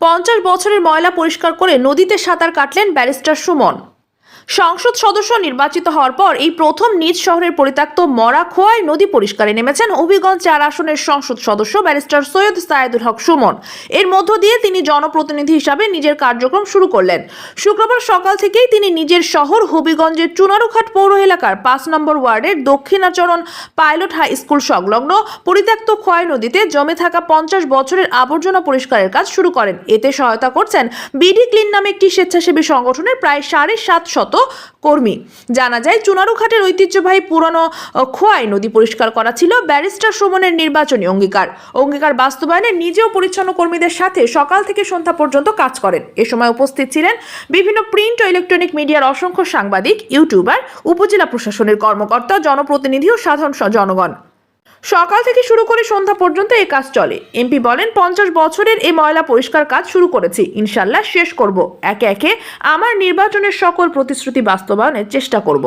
পঞ্চাশ বছরের ময়লা পরিষ্কার করে নদীতে সাঁতার কাটলেন ব্যারিস্টার সুমন। সংসদ সদস্য নির্বাচিত হওয়ার পর এই প্রথম নিজ শহরের পরিত্যক্ত মরা খোয়ায় নদী পরিষ্কারে নেমেছেন হবিগঞ্জ চার আসনের সংসদ সদস্য ব্যারিস্টার সৈয়দ সায়েদুল হক সুমন। এর মধ্য দিয়ে তিনি জনপ্রতিনিধি হিসাবে নিজের কার্যক্রম শুরু করলেন। শুক্রবার সকাল থেকেই তিনি নিজের শহর হবিগঞ্জের চুনারুঘাট পৌর এলাকার পাঁচ নম্বর ওয়ার্ডের দক্ষিণাচরণ পাইলট হাই স্কুল সংলগ্ন পরিত্যক্ত খোয়াই নদীতে জমে থাকা পঞ্চাশ বছরের আবর্জনা পরিষ্কারের কাজ শুরু করেন। এতে সহায়তা করছেন বিডি ক্লিন নামে একটি স্বেচ্ছাসেবী সংগঠনের প্রায় সাড়ে সাত শত কর্মী। জানা যায় চুনারুঘাটের ঐতিহ্যবাহী পুরনো খোয়াই নদী পরিষ্কার করা ছিল ব্যারিস্টার সুমনের নির্বাচনী অঙ্গীকার। অঙ্গীকার বাস্তবায়নে নিজেও পরিচ্ছন্ন কর্মীদের সাথে সকাল থেকে সন্ধ্যা পর্যন্ত কাজ করেন। এ সময় উপস্থিত ছিলেন বিভিন্ন প্রিন্ট ও ইলেকট্রনিক মিডিয়ার অসংখ্য সাংবাদিক, ইউটিউবার, উপজেলা প্রশাসনের কর্মকর্তা, জনপ্রতিনিধি ও সাধারণ জনগণ। সকাল থেকে শুরু করে সন্ধ্যা পর্যন্ত এই কাজ চলে। এমপি বলেন, পঞ্চাশ বছরের এই ময়লা পরিষ্কার কাজ শুরু করেছি। ইনশাল্লাহ শেষ করব। একে একে আমার নির্বাচনের সকল প্রতিশ্রুতি বাস্তবায়নের চেষ্টা করব।